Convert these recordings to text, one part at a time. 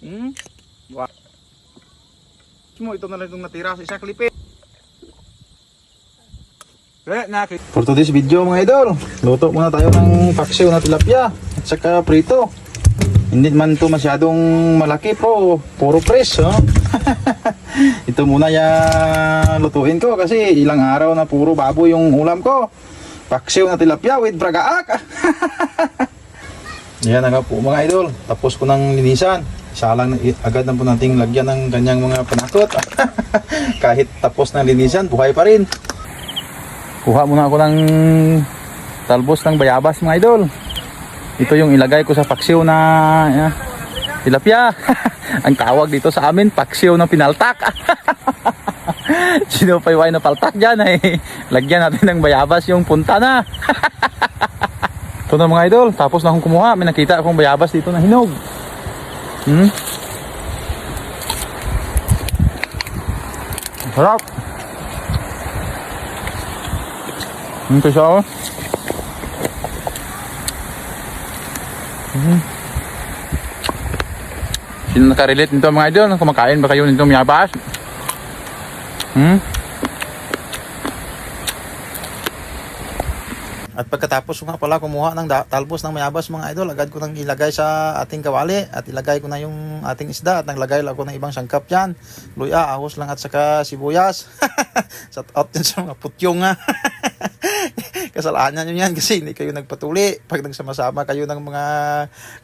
Hmm? Wow. Mo ito na lang itong natira sa isa klipit. For today's video mga idol, luto muna tayo ng paksiw na tilapia at saka prito. Hindi man to masyadong malaki po, puro press, oh. Ito muna ya lutuin ko kasi ilang araw na puro baboy yung ulam ko. Paksiw na tilapia with bragaak. Yan na nga po mga idol, tapos ko nang linisan. Isa lang agad na po nating lagyan ng kanyang mga panakot. Kahit tapos na linisan, buhay pa rin. Kuha muna ako ng talbos ng bayabas mga idol. Ito yung ilagay ko sa paksiw na yeah, tilapia. Ang tawag dito sa amin, paksiw na pinaltak. Sino pa yung na paltak dyan eh. Lagyan natin ng bayabas yung punta na. Ito na mga idol, tapos na akong kumuha. May nakita akong bayabas dito na hinog. Hmm? Sarap. Ito siya oh. Mhm. Sino nakarelate nito mga idol? Kumakain ba kayo nito mayabas? Hmm? At pagkatapos ko nga pala kumuha ng talbos ng mayabas mga idol, agad ko nang ilagay sa ating kawali at ilagay ko na yung ating isda at naglagay ako ng ibang sangkap dyan. Luya, ahos lang at saka sibuyas. Shout out din sa mga putyong nga. Kasalanan nyo yan kasi hindi kayo nagpatuli. Pag nagsama-sama kayo ng mga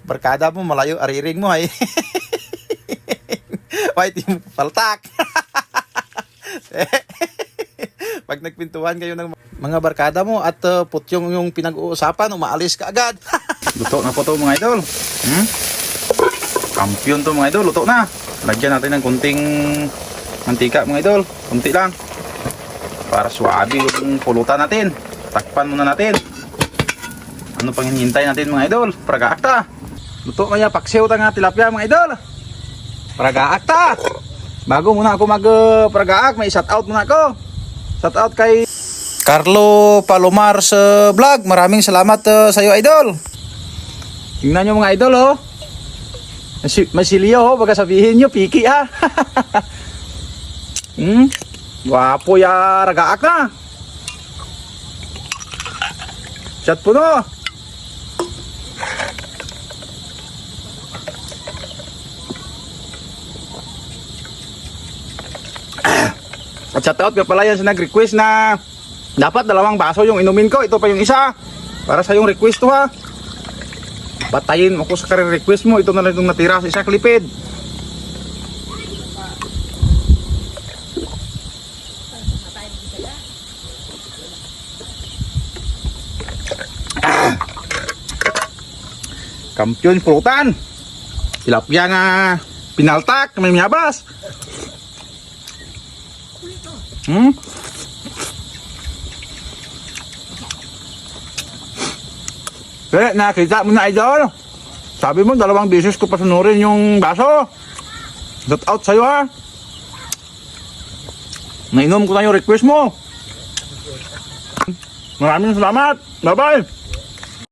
barkada mo, malayo ariring mo ay. Di mo paltak. Pag nagpintuhan kayo ng mga barkada mo at uh, putyong yung pinag-uusapan, umaalis ka agad. Luto na po to mga idol. Hmm? Kampiyon to mga idol, luto na. Lagyan natin ng kunting mantika mga idol. Kunti lang. Para suwabe yung pulutan natin. Takpan muna natin. Ano pang hinihintay natin mga idol? Pragaakta. Luto kaya paksiw ta nga tilapia mga idol. Pragaakta. Bago muna ako mag uh, may shout out muna ako. Shout out kay Carlo Palomar sa vlog. Maraming salamat uh, sa iyo idol. Tingnan nyo mga idol oh. Masi- Masilyo oh, baga sabihin nyo, piki ha. hmm? Wapo ya ragaak na. Shot po no. At shout out ka pala yan sa nag-request na dapat dalawang baso yung inumin ko. Ito pa yung isa. Para sa yung request to ha. Patayin mo ko sa request mo. Ito na lang itong natira sa isa klipid. Kampiyon pulutan. Tilapia nga pinaltak, may miyabas. Hmm? Kaya nakita mo na idol. Sabi mo dalawang beses ko pasunurin yung baso. Shout out sa'yo ha. Nainom ko na yung request mo. Maraming salamat. Bye bye.